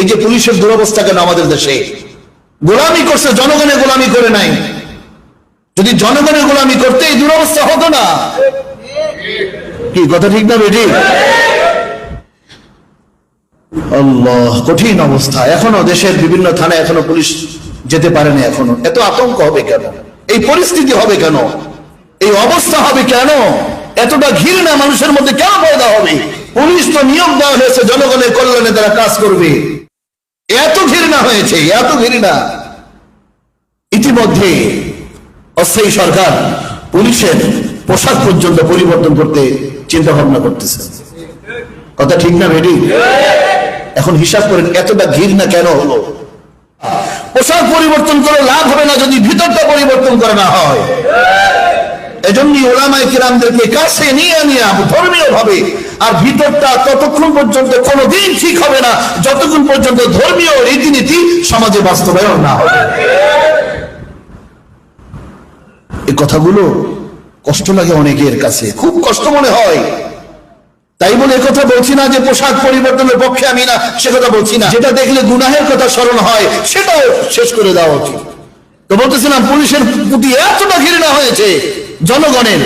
এই যে পুলিশের দুরবস্থা কেন আমাদের দেশে? গোলামি করছে জনগণের গোলামি করে নাই। যদি জনগণের গোলামি করতে এই দুরবস্থা হতো না। কি, কথা ঠিক না বেটি? কঠিন অবস্থা। এখনও দেশের বিভিন্ন থানায় এখনও পুলিশ যেতে পারেনি এখনও। এত আতঙ্ক হবে কেন? এই পরিস্থিতি হবে কেন? এই অবস্থা হবে কেন? এতটা ঘৃণা মানুষের মধ্যে কেন পয়দা হবে? পুলিশ তো নিয়োগ দেওয়া হয়েছে, জনগণের কল্যাণে তারা কাজ করবে। এত ঘৃণা হয়েছে, এত ঘৃণা। ইতিমধ্যে অস্থায়ী সরকার পুলিশের পোশাক পর্যন্ত পরিবর্তন করতে চিন্তা ভাবনা করতেছে। কথা ঠিক না বেডি এখন হিসাব করেন, এতটা ঘৃণা কেন হলো? পোশাক পরিবর্তন করে লাভ হবে না যদি ভিতরটা পরিবর্তন করা না হয়। এজন্য ওলামাই কিরামদেরকে কাছে নিয়ে নিয়ে ধর্মীয় ভাবে আর ভিতরটা ততক্ষণ পর্যন্ত কোনোদিন ঠিক হবে না। যতক্ষণ পর্যন্ত ধর্মীয় রীতিনীতি সমাজে বাস্তবায়ন না হবে। এই কথাগুলো কষ্ট লাগে অনেকের কাছে। খুব কষ্ট মনে হয়। তাই বলে কথা বলছি না যে পোশাক পরিবর্তনের পক্ষে আমি না, সে কথা বলছি না। যেটা দেখলে গুনাহের কথা স্মরণ হয়, সেটাও শেষ করে দেওয়া উচিত। তো বলতেছিলাম, পুলিশের প্রতি এতটা ঘৃণা হয়েছে, জনগণের।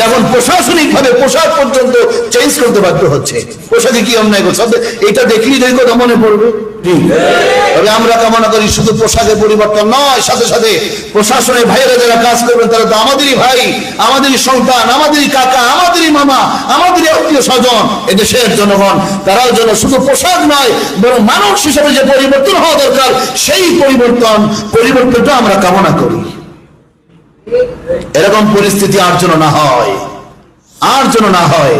যখন প্রশাসনিক ভাবে পোশাক পর্যন্ত চেঞ্জ করতে বাধ্য হচ্ছে। পোশাকে কি অন্যায় করছে? এটা দেখলেই কথা মনে পড়বে। তবে আমরা কামনা করি শুধু পোশাকে পরিবর্তন নয়, সাথে সাথে প্রশাসনের ভাইয়েরা যারা কাজ করবেন, তারা তো আমাদেরই ভাই, আমাদেরই সন্তান, আমাদেরই কাকা, আমাদেরই মামা, আমাদেরই আত্মীয় স্বজন, এদেশের জনগণ, তারাও যেন শুধু পোশাক নয়, বরং মানুষ হিসেবে যে পরিবর্তন হওয়া দরকার, সেই পরিবর্তন, পরিবর্তনটা আমরা কামনা করি। এরকম পরিস্থিতি আর যেন না হয় আর যেন না হয়।